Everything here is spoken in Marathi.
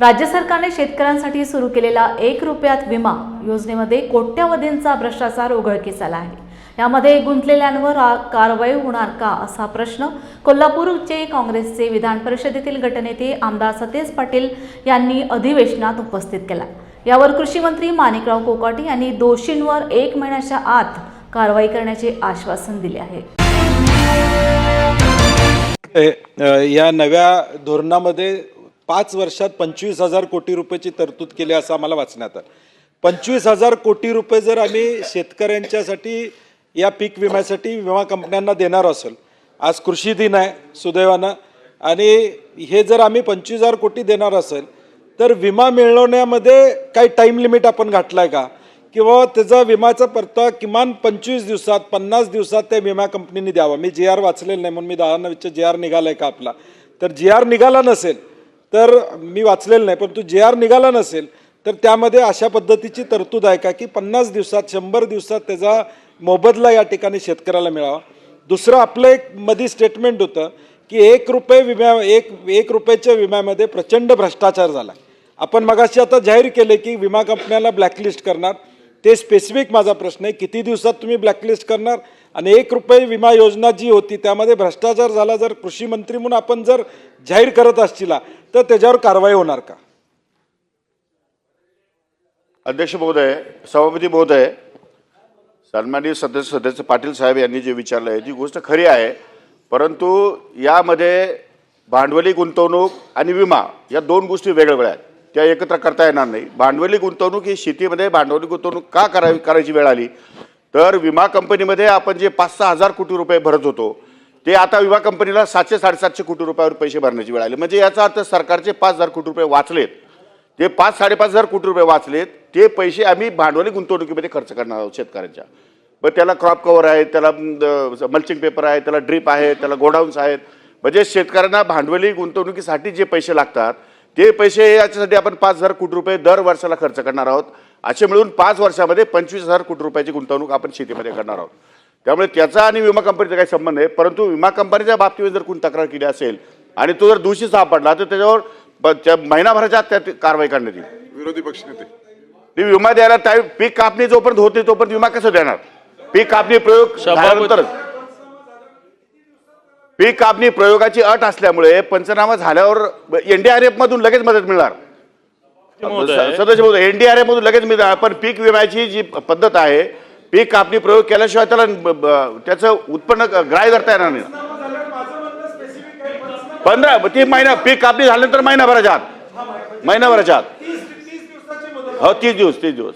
राज्य सरकारने शेतकऱ्यांसाठी सुरू केलेला एक रुपयात विमा योजनेमध्ये कोट्यवधींचा भ्रष्टाचार उघडकीस आला आहे. यामध्ये गुंतलेल्यांवर कारवाई होणार का असा प्रश्न कोल्हापूरचे काँग्रेसचे विधान परिषदेतील गटनेते आमदार सतेज पाटील यांनी अधिवेशनात उपस्थित केला. यावर कृषी मंत्री माणिकराव कोकाटे यांनी दोषींवर एक महिन्याच्या आत कारवाई करण्याचे आश्वासन दिले आहे. या नव्या धोरणामध्ये पाच वर्षात पंचवीस हजार कोटी रुपयाची तरतूद केली असं आम्हाला वाचण्यात आलं. पंचवीस हजार कोटी रुपये जर आम्ही शेतकऱ्यांच्यासाठी या पीक विम्यासाठी विमा कंपन्यांना देणार असेल आज कृषी दिन आहे सुदैवानं आणि हे जर आम्ही पंचवीस हजार कोटी देणार असेल तर विमा मिळवण्यामध्ये काही टाईम लिमिट आपण घातला आहे का? किंवा त्याचा विमाचा परतावा किमान पंचवीस दिवसात पन्नास दिवसात त्या विमा कंपनीने द्यावा? मी जी आर वाचलेलं नाही म्हणून मी दहा नवीच्या जी आर निघाला आहे का आपला? तर जी आर निघाला नसेल तर मी वाचलेलं नाही परंतु जे आर निघाला नसेल तर त्यामध्ये अशा पद्धतीची तरतूद आहे का की पन्नास दिवसात शंभर दिवसात त्याचा मोबदला या ठिकाणी शेतकऱ्याला मिळावा? दुसरं आपलं एक मधी स्टेटमेंट होतं की एक रुपये विम्या एक एक रुपयाच्या विम्यामध्ये प्रचंड भ्रष्टाचार झाला. आपण मगाशी आता जाहीर केले की विमा कंपन्याला ब्लॅकलिस्ट करणार. ते स्पेसिफिक माझा प्रश्न आहे. किती दिवसात तुम्ही ब्लॅकलिस्ट करणार? आणि एक रुपये विमा योजना जी होती त्यामध्ये भ्रष्टाचार झाला जर कृषी मंत्री म्हणून आपण जर जाहीर करत असतीला तर त्याच्यावर कारवाई होणार का? अध्यक्ष महोदय सभापती महोदय सन्माननीय सदस्य सदस्य पाटील साहेब यांनी जे विचारलं आहे जी गोष्ट खरी आहे. परंतु यामध्ये भांडवली गुंतवणूक आणि विमा या दोन गोष्टी वेगवेगळ्या आहेत. त्या एकत्र करता येणार नाही. भांडवली गुंतवणूक ही शेतीमध्ये भांडवली गुंतवणूक का करावी करायची वेळ आली? तर विमा कंपनीमध्ये आपण जे पाच सहा हजार कोटी रुपये भरत होतो ते आता विमा कंपनीला सातशे साडेसातशे कोटी रुपयावर पैसे भरण्याची वेळ आली. म्हणजे याचा अर्थ सरकारचे पाच हजार कोटी रुपये वाचलेत. ते पाच साडेपाच हजार कोटी रुपये वाचलेत. ते पैसे आम्ही भांडवली गुंतवणुकीमध्ये खर्च करणार आहोत शेतकऱ्यांच्या. पण त्याला क्रॉप कव्हर आहे त्याला मल्चिंग पेपर आहे त्याला ड्रीप आहे त्याला गोडाऊन्स आहेत. म्हणजे शेतकऱ्यांना भांडवली गुंतवणुकीसाठी जे पैसे लागतात ते पैसे याच्यासाठी आपण पाच हजार कोटी रुपये दर वर्षाला खर्च करणार आहोत असे मिळून पाच वर्षामध्ये पंचवीस हजार कोटी रुपयाची गुंतवणूक आपण शेतीमध्ये करणार आहोत. त्यामुळे त्याचा आणि विमा कंपनीचा काही संबंध आहे परंतु विमा कंपनीच्या बाबतीत जर कोणी तक्रार केली असेल आणि तो जर दोषी सापडला तर त्याच्यावर त्या महिनाभराच्या आत त्यात कारवाई करण्यात येईल. विरोधी पक्षनेते ती विमा द्यायला टाईम पीक कापणी जोपर्यंत होते तोपर्यंत विमा कसं देणार? पीक कापणी प्रयोग झाल्यानंतरच. पीक कापणी प्रयोगाची अट असल्यामुळे पंचनामा झाल्यावर एनडीआरएफ मधून लगेच मदत मिळणार. सदस्य महोदय. एनडीआरएफ मधून लगेच मिळणार. पण पीक विम्याची जी पद्धत आहे पीक कापणी प्रयोग केल्याशिवाय त्याला त्याचं उत्पन्न ग्राह्य धरता येणार नाही. पंधरा ती महिना पीक कापणी झाल्यानंतर महिनाभराच्या आत. महिनाभराच्या आत. हो तीस दिवस तीस दिवस.